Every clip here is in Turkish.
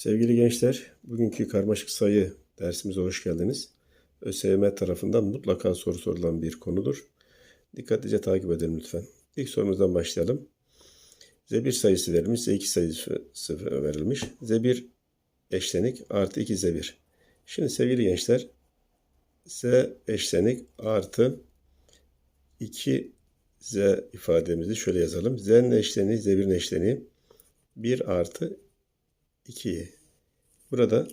Sevgili gençler, bugünkü karmaşık sayı dersimize hoş geldiniz. ÖSYM tarafından mutlaka soru sorulan bir konudur. Dikkatlice takip edelim lütfen. İlk sorumuzdan başlayalım. Z1 sayısı verilmiş, Z2 sayısı verilmiş. Z1 eşlenik artı 2 Z1. Şimdi sevgili gençler, Z eşlenik artı 2 Z ifademizi şöyle yazalım. Z'nin eşleniği, Z1'in eşleniği 1 artı 2'yi. Burada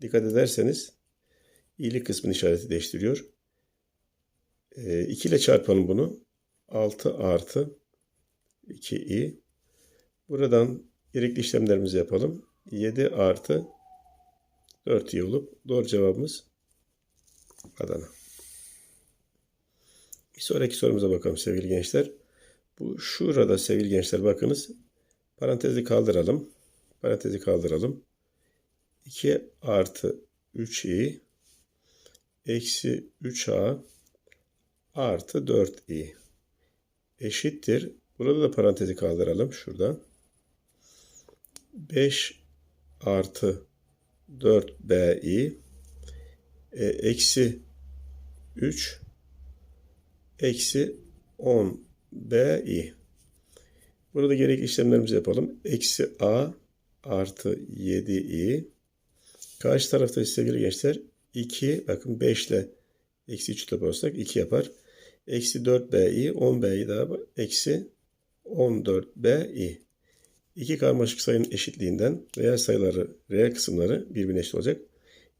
dikkat ederseniz iyilik kısmının işareti değiştiriyor. E, 2 ile çarpalım bunu. 6 artı 2i. Buradan gerekli işlemlerimizi yapalım. 7 artı 4i olup doğru cevabımız Adana. Bir sonraki sorumuza bakalım sevgili gençler. Bu şurada sevgili gençler bakınız. Parantezi kaldıralım. Parantezi kaldıralım. 2 artı 3i eksi 3a artı 4i eşittir. Burada da parantezi kaldıralım. Şurada. 5 artı 4bi e, eksi 3 eksi 10bi. Burada gerekli işlemlerimizi yapalım. Eksi a artı 7i. Karşı tarafta sevgili gençler 2 bakın 5 ile eksi 3 toparlarsak 2 yapar. Eksi 4bi 10bi'yi daha eksi 14bi. İki karmaşık sayının eşitliğinden reel sayıları, reel kısımları birbirine eşit olacak.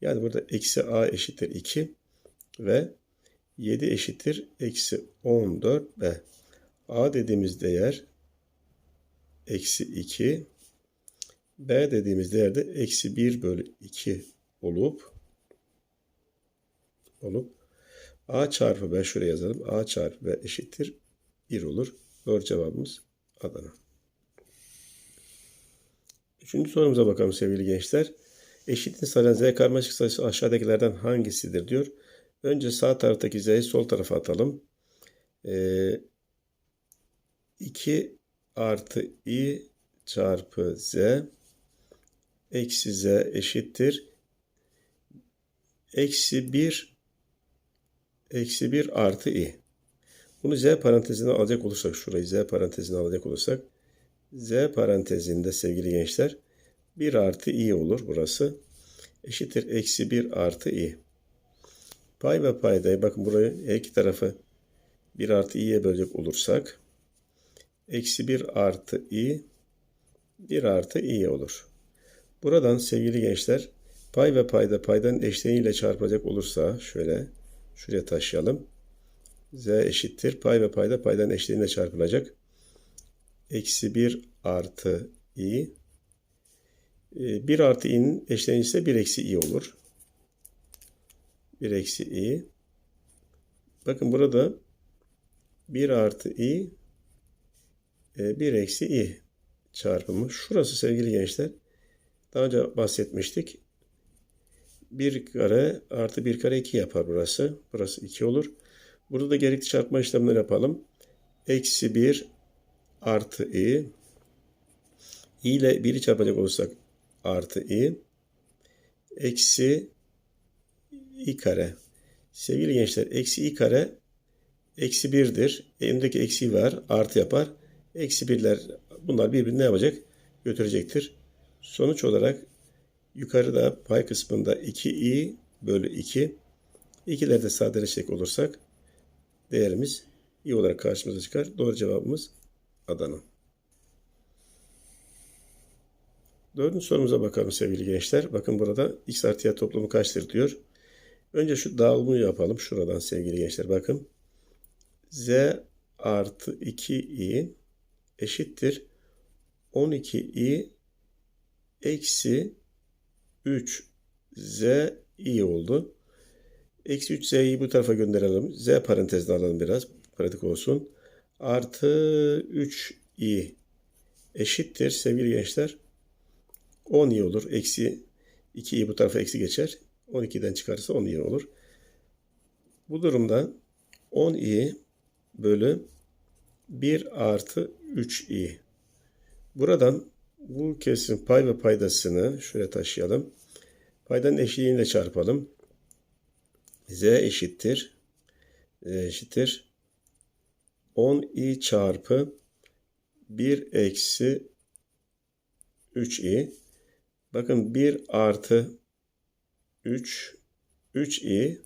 Yani burada eksi a eşittir 2 ve 7 eşittir eksi 14b. a dediğimiz değer eksi 2 b dediğimiz değerde eksi 1 bölü 2 olup olup a çarpı b şuraya yazalım. a çarpı b eşittir 1 olur. Doğru cevabımız Adana. Üçüncü sorumuza bakalım sevgili gençler. Eşitliğini sağlayan z karmaşık sayısı aşağıdakilerden hangisidir diyor. Önce sağ taraftaki z'yi sol tarafa atalım. Ee, 2 artı i çarpı z eksi z eşittir. Eksi 1 eksi 1 artı i. Bunu z parantezine alacak olursak şurayı z parantezine alacak olursak z parantezinde sevgili gençler 1 artı i olur burası. Eşittir eksi 1 artı i. Pay ve paydayı bakın burayı her iki tarafı 1 artı i'ye bölecek olursak eksi 1 artı i 1 artı i olur. Buradan sevgili gençler pay ve payda paydanın eşleniğiyle çarpacak olursa şöyle şuraya taşıyalım. z eşittir pay ve payda paydanın eşleniğiyle çarpılacak. Eksi 1 artı i 1 artı i'nin eşleniği ise 1 eksi i olur. 1 eksi i. Bakın burada 1 artı i 1 eksi i çarpımı. Şurası sevgili gençler. Daha önce bahsetmiştik. 1 kare artı 1 kare 2 yapar burası. Burası 2 olur. Burada da gerekli çarpma işlemleri yapalım. Eksi 1 artı i. i ile 1'i çarpacak olursak artı i. Eksi i kare. Sevgili gençler eksi i kare eksi 1'dir. Elimdeki eksi var artı yapar. Eksi birler bunlar birbirini ne yapacak? Götürecektir. Sonuç olarak yukarıda pay kısmında 2i bölü 2 ikileri de sadeleşecek olursak değerimiz i olarak karşımıza çıkar. Doğru cevabımız Adana. Dördüncü sorumuza bakalım sevgili gençler. Bakın burada x artı y toplamı kaçtır diyor. Önce şu dağılımı yapalım. Şuradan sevgili gençler bakın. z artı 2i eşittir 12i eksi 3 z i oldu. Eksi 3 z'yi bu tarafa gönderelim. z parantezine alalım biraz. Pratik olsun. Artı 3 i eşittir sevgili gençler. 10 i olur. Eksi 2 i bu tarafa eksi geçer. 12'den çıkarsa 10 i olur. Bu durumda 10 i bölü 1 artı 3 i. Buradan Bu kesimin pay ve paydasını şuraya taşıyalım. Paydanın eşliğiyle çarpalım. Z eşittir. Z eşittir. 10i çarpı 1 eksi 3i. Bakın 1 artı 3 3i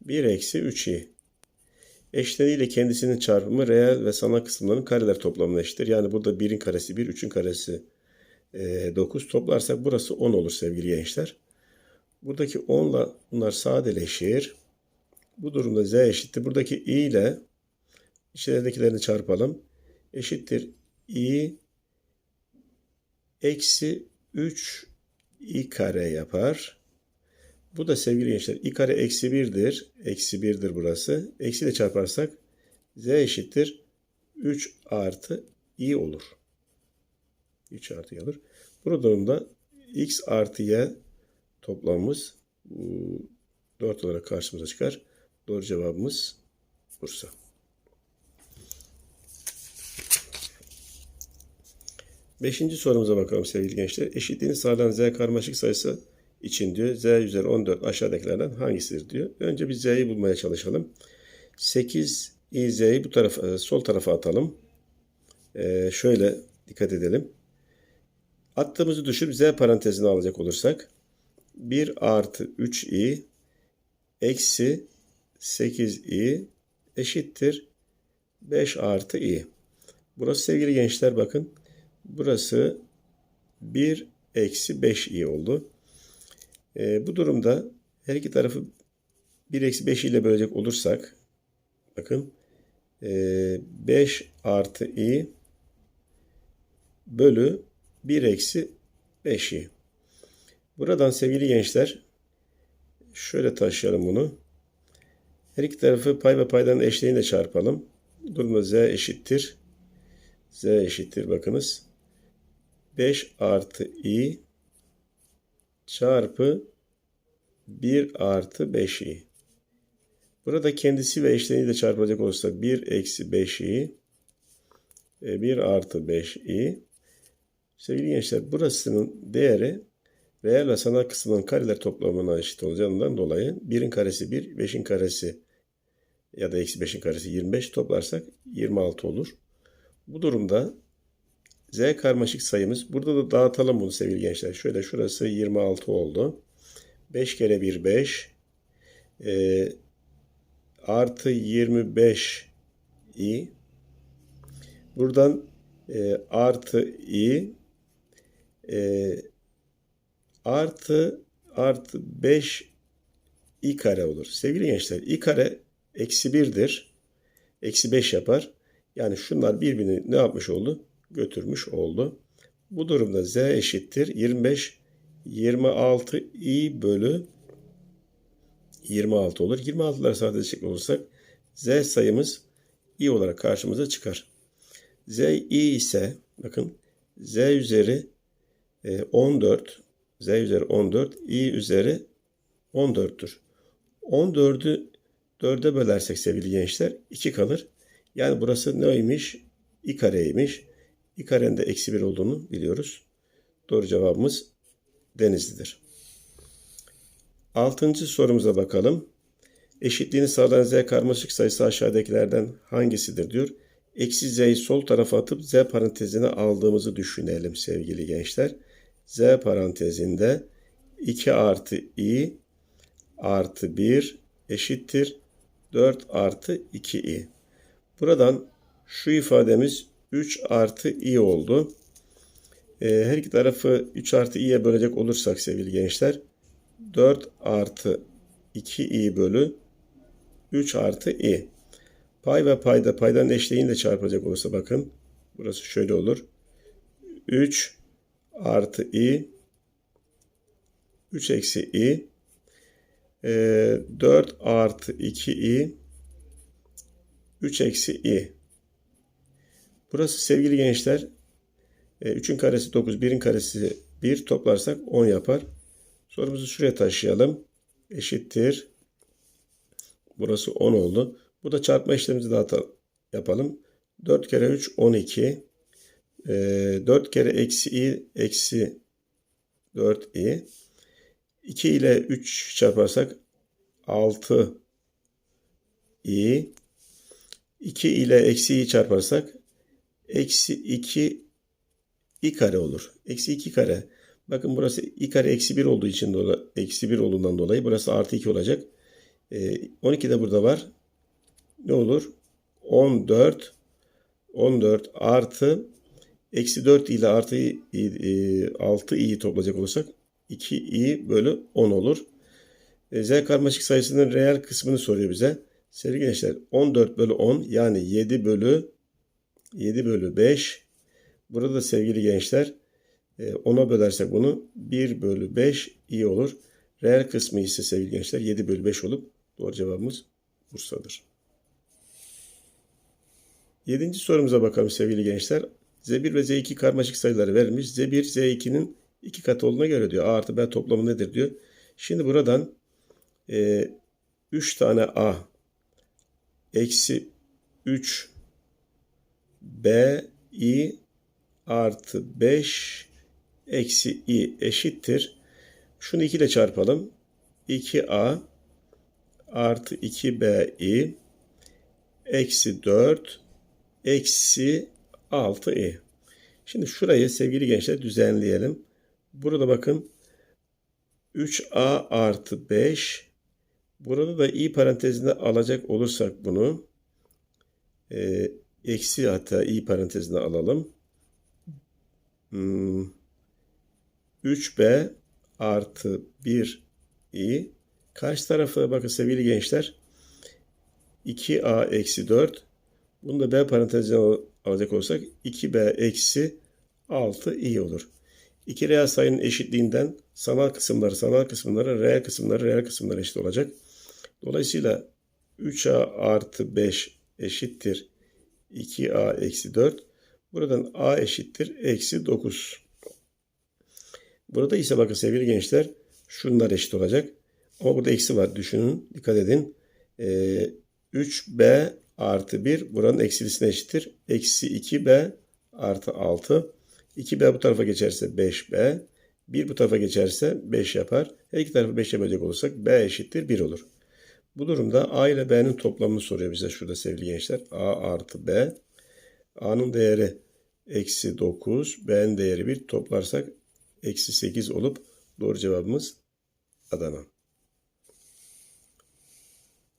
1 eksi 3i. Eşleniyle kendisinin çarpımı reel ve sanal kısımların kareler toplamına eşittir. Yani burada 1'in karesi 1, 3'ün karesi e, 9 toplarsak burası 10 olur sevgili gençler. Buradaki 10 ile bunlar sadeleşir. Bu durumda z eşittir. Buradaki i ile içleridekilerini çarpalım. Eşittir i eksi 3 i kare yapar. Bu da sevgili gençler i kare eksi 1'dir. Eksi 1'dir burası. Eksi ile çarparsak z eşittir 3 artı i olur. 3 artı i olur. Bu durumda x artı y toplamımız 4 olarak karşımıza çıkar. Doğru cevabımız Bursa. Beşinci sorumuza bakalım sevgili gençler. Eşitliğini sağlayan z karmaşık sayısı için diyor. Z üzeri 14 aşağıdakilerden hangisidir diyor. Önce bir z'yi bulmaya çalışalım. 8 i z'yi bu tarafa, sol tarafa atalım. Ee, şöyle dikkat edelim. Attığımızı düşürüp z parantezine alacak olursak 1 artı 3i eksi 8i eşittir 5 artı i. Burası sevgili gençler bakın. Burası 1 eksi 5i oldu. E, bu durumda her iki tarafı 1 eksi 5 ile bölecek olursak bakın e, 5 artı i bölü 1 eksi 5i. Buradan sevgili gençler şöyle taşıyalım bunu. Her iki tarafı pay ve paydanın eşliğiyle çarpalım. Durumda z eşittir. z eşittir bakınız. 5 artı i çarpı 1 artı 5i. Burada kendisi ve eşleniyle çarpılacak olursa 1 eksi 5i 1 artı 5i. Sevgili gençler burasının değeri reel ve sanal kısmının kareler toplamına eşit olacağından dolayı 1'in karesi 1, 5'in karesi ya da eksi 5'in karesi 25 toplarsak 26 olur. Bu durumda Z karmaşık sayımız. Burada da dağıtalım bunu sevgili gençler. Şöyle şurası 26 oldu. 5 kere 1 5. E, artı 25 i. Buradan e, artı i e, artı artı 5 i kare olur. Sevgili gençler i kare eksi 1'dir. Eksi 5 yapar. Yani şunlar birbirini ne yapmış oldu? Götürmüş oldu. Bu durumda z eşittir 25 26 i bölü 26 olur. 26'ları sadeleşecek olursak z sayımız i olarak karşımıza çıkar. z i ise bakın z üzeri 14 z üzeri 14 i üzeri 14'tür. 14'ü 4'e bölersek sevgili gençler 2 kalır. Yani burası neymiş? i kareymiş. İ karenin de eksi 1 olduğunu biliyoruz. Doğru cevabımız Denizli'dir. Altıncı sorumuza bakalım. Eşitliğini sağlayan z karmaşık sayısı aşağıdakilerden hangisidir diyor. Eksi z'yi sol tarafa atıp z parantezine aldığımızı düşünelim sevgili gençler. z parantezinde 2 artı i artı 1 eşittir 4 artı 2i. Buradan şu ifademiz 3 artı i oldu. Ee, her iki tarafı 3 artı i'ye bölecek olursak sevgili gençler 4 artı 2i bölü 3 artı i. Pay ve payda paydanın eşleğini de çarpacak olursa bakın. Burası şöyle olur. 3 artı i 3 eksi i 4 ee, artı 2i 3 eksi i. Burası sevgili gençler 3'ün e, karesi 9, 1'in karesi 1 toplarsak 10 yapar. Sorumuzu şuraya taşıyalım. Eşittir. Burası 10 oldu. Bu da çarpma işlemimizi daha yapalım. 4 kere 3 12. e, 4 kere eksi i eksi 4i. 2 ile 3 çarparsak 6 i. 2 ile eksi i çarparsak eksi 2 i kare olur. Eksi 2 kare. Bakın burası i kare eksi 1 olduğu için dolayı, eksi 1 olduğundan dolayı burası artı 2 olacak. E, 12 de burada var. Ne olur? 14 14 artı eksi 4 ile artı i, i, 6 i'yi toplayacak olursak 2 i bölü 10 olur. E, Z karmaşık sayısının reel kısmını soruyor bize. Sevgili gençler 14 bölü 10 yani 7 bölü 7 bölü 5. Burada da sevgili gençler 10'a bölersek bunu 1 bölü 5 i olur. Reel kısmı ise sevgili gençler 7 bölü 5 olup doğru cevabımız Bursa'dır. Yedinci sorumuza bakalım sevgili gençler. Z1 ve Z2 karmaşık sayıları verilmiş. Z1, Z2'nin iki katı olduğuna göre diyor. A artı B toplamı nedir diyor. Şimdi buradan e, 3 tane A eksi 3 B i artı 5 eksi i eşittir. Şunu 2 ile çarpalım. 2a artı 2bi eksi 4 eksi 6i. Şimdi şurayı sevgili gençler düzenleyelim. Burada bakın 3a artı 5 Burada da i parantezinde alacak olursak bunu e, eksi hatta i parantezine alalım. Hmm, 3b artı 1i karşı tarafta bakın sevgili gençler 2a eksi 4 bunu da b parantezine alacak olsak 2b eksi 6i olur. İki reel sayının eşitliğinden sanal kısımları sanal kısımları, reel kısımları reel kısımları eşit olacak. Dolayısıyla 3a artı 5 eşittir 2a eksi 4. Buradan a eşittir eksi 9. Burada ise bakın sevgili gençler şunlar eşit olacak. Ama burada eksi var düşünün dikkat edin. Ee, 3b artı 1 buranın eksilisine eşittir. Eksi 2b artı 6. 2b bu tarafa geçerse 5b. 1 bu tarafa geçerse 5 yapar. Her iki tarafı 5'e bölecek olursak b eşittir 1 olur. Bu durumda A ile B'nin toplamını soruyor bize şurada sevgili gençler. A artı B. A'nın değeri eksi 9. B'nin değeri 1. Toplarsak eksi 8 olup doğru cevabımız Adana.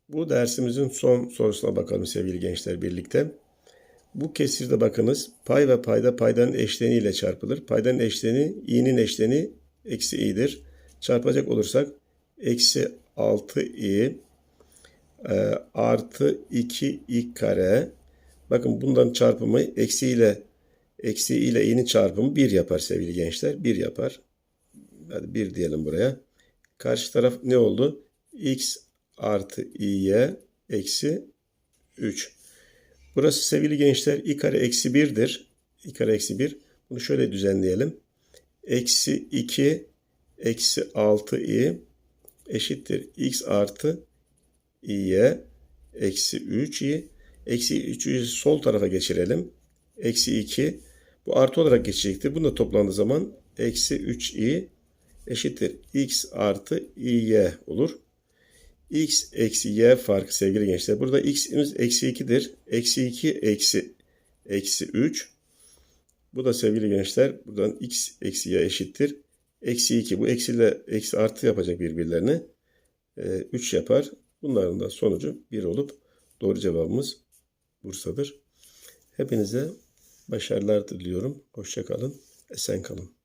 Bu dersimizin son sorusuna bakalım sevgili gençler birlikte. Bu kesirde bakınız pay ve payda paydanın eşleniğiyle çarpılır. Paydanın eşleni i'nin eşleni eksi i'dir. Çarpacak olursak eksi 6i e, artı 2i kare. Bakın bundan çarpımı eksi ile eksi ile i'nin çarpımı 1 yapar sevgili gençler. 1 yapar. Hadi 1 diyelim buraya. Karşı taraf ne oldu? x artı i'ye eksi 3. Burası sevgili gençler i kare eksi 1'dir. i kare eksi 1. Bunu şöyle düzenleyelim. Eksi 2 eksi 6i eşittir x artı i'ye eksi 3i eksi 3'ü sol tarafa geçirelim. Eksi 2 bu artı olarak geçecektir. Bunu da toplandığı zaman eksi 3i eşittir x artı i'y olur. x eksi y farkı sevgili gençler. Burada x'imiz eksi 2'dir. Eksi 2 eksi eksi 3. Bu da sevgili gençler buradan x eksi y eşittir. Eksi 2 bu eksi ile eksi artı yapacak birbirlerini. 3 ee, yapar. Bunların da sonucu 1 olup doğru cevabımız Bursa'dır. Hepinize başarılar diliyorum. Hoşçakalın. Esen kalın.